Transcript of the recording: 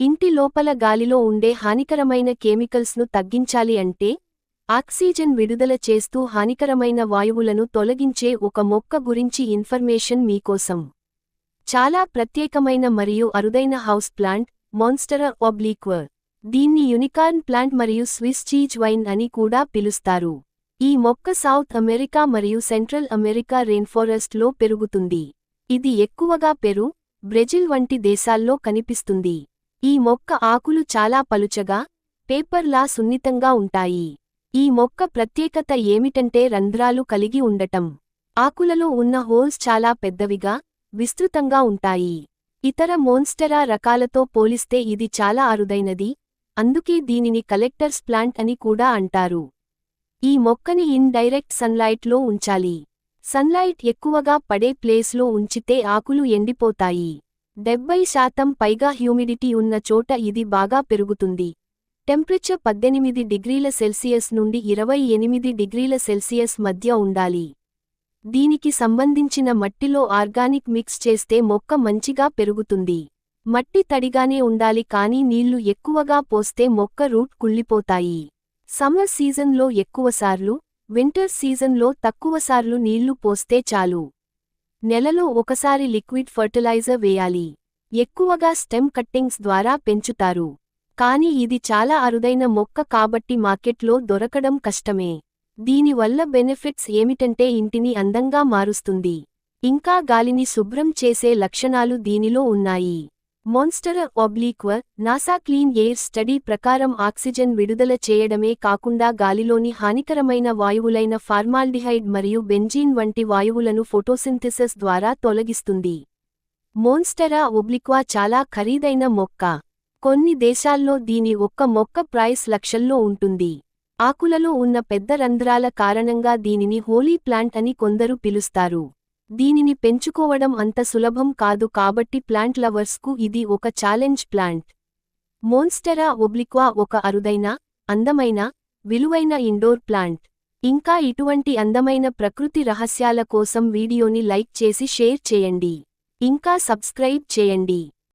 ఇంటి లోపల గాలిలో ఉండే హానికరమైన కెమికల్స్ను తగ్గించాలి అంటే ఆక్సిజన్ విడుదల చేస్తూ హానికరమైన వాయువులను తొలగించే ఒక మొక్క గురించి ఇన్ఫర్మేషన్ మీకోసం. చాలా ప్రత్యేకమైన మరియు అరుదైన హౌస్ ప్లాంట్ మాన్స్టరా ఒబ్లీక్వర్ దీన్ని యునికార్న్ ప్లాంట్ మరియు స్విస్ చీజ్ వైన్ అని కూడా పిలుస్తారు. ఈ మొక్క సౌత్ అమెరికా మరియు సెంట్రల్ అమెరికా రెయిన్ఫారెస్ట్లో పెరుగుతుంది. ఇది ఎక్కువగా పెరు బ్రెజిల్ వంటి దేశాల్లో కనిపిస్తుంది. ఈ మొక్క ఆకులు చాలా పలుచగా పేపర్లా సున్నితంగా ఉంటాయి. ఈ మొక్క ప్రత్యేకత ఏమిటంటే రంధ్రాలు కలిగి ఉండటం. ఆకులలో ఉన్న హోల్స్ చాలా పెద్దవిగా విస్తృతంగా ఉంటాయి. ఇతర మోన్స్టెరా రకాలతో పోలిస్తే ఇది చాలా అరుదైనది అందుకే దీనిని కలెక్టర్స్ ప్లాంట్ అని కూడా అంటారు. ఈ మొక్కని ఇన్ డైరెక్ట్ సన్లైట్లో ఉంచాలి. సన్లైట్ ఎక్కువగా పడే ప్లేస్లో ఉంచితే ఆకులు ఎండిపోతాయి. డెబ్బై శాతం పైగా హ్యూమిడిటీ ఉన్న చోట ఇది బాగా పెరుగుతుంది. టెంపరేచర్ పద్దెనిమిది డిగ్రీల సెల్సియస్ నుండి ఇరవై ఎనిమిది డిగ్రీల సెల్సియస్ మధ్య ఉండాలి. దీనికి సంబంధించిన మట్టిలో ఆర్గానిక్ మిక్స్ చేస్తే మొక్క మంచిగా పెరుగుతుంది. మట్టి తడిగానే ఉండాలి కానీ నీళ్ళు ఎక్కువగా పోస్తే మొక్క రూట్ కుళ్ళిపోతాయి. సమ్మర్ సీజన్లో ఎక్కువసార్లు వింటర్ సీజన్లో తక్కువసార్లు నీళ్ళు పోస్తే చాలు. నెలలో ఒకసారి లిక్విడ్ ఫర్టిలైజర్ వేయాలి. ఎక్కువగా స్టెమ్ కట్టింగ్స్ ద్వారా పెంచుతారు. కానీ ఇది చాలా అరుదైన మొక్క కాబట్టి మార్కెట్లో దొరకడం కష్టమే. దీనివల్ల బెనిఫిట్స్ ఏమిటంటే ఇంటిని అందంగా మారుస్తుంది. ఇంకా గాలిని శుభ్రం చేసే లక్షణాలు దీనిలో ఉన్నాయి. Monstera obliqua NASA clean air study ప్రకారం ఆక్సిజన్ విడుదల చేయడమే కాకుండా గాలిలోని హానికరమైన వాయువులైన ఫార్మాల్డిహైడ్ మరియు బెంజీన్ వంటి వాయువులను ఫోటోసింథెసిస్ ద్వారా తొలగిస్తుంది. మోన్స్టరా ఒబ్లిక్వా చాలా ఖరీదైన మొక్క. కొన్ని దేశాల్లో దీని ఒక్క మొక్క ప్రైస్ లక్షల్లో ఉంటుంది. ఆకులలో ఉన్న పెద్ద రంధ్రాల కారణంగా దీనిని హోలీ ప్లాంట్ అని కొందరు పిలుస్తారు. దీనిని పెంచుకోవడం అంత సులభం కాదు కాబట్టి ప్లాంట్ లవర్స్కు ఇది ఒక ఛాలెంజ్ ప్లాంట్. మోన్స్టెరా ఒబ్లిక్వా ఒక అరుదైన అందమైన విలువైన ఇండోర్ ప్లాంట్. ఇంకా ఇటువంటి అందమైన ప్రకృతి రహస్యాల కోసం వీడియోని లైక్ చేసి షేర్ చేయండి. ఇంకా సబ్స్క్రైబ్ చేయండి.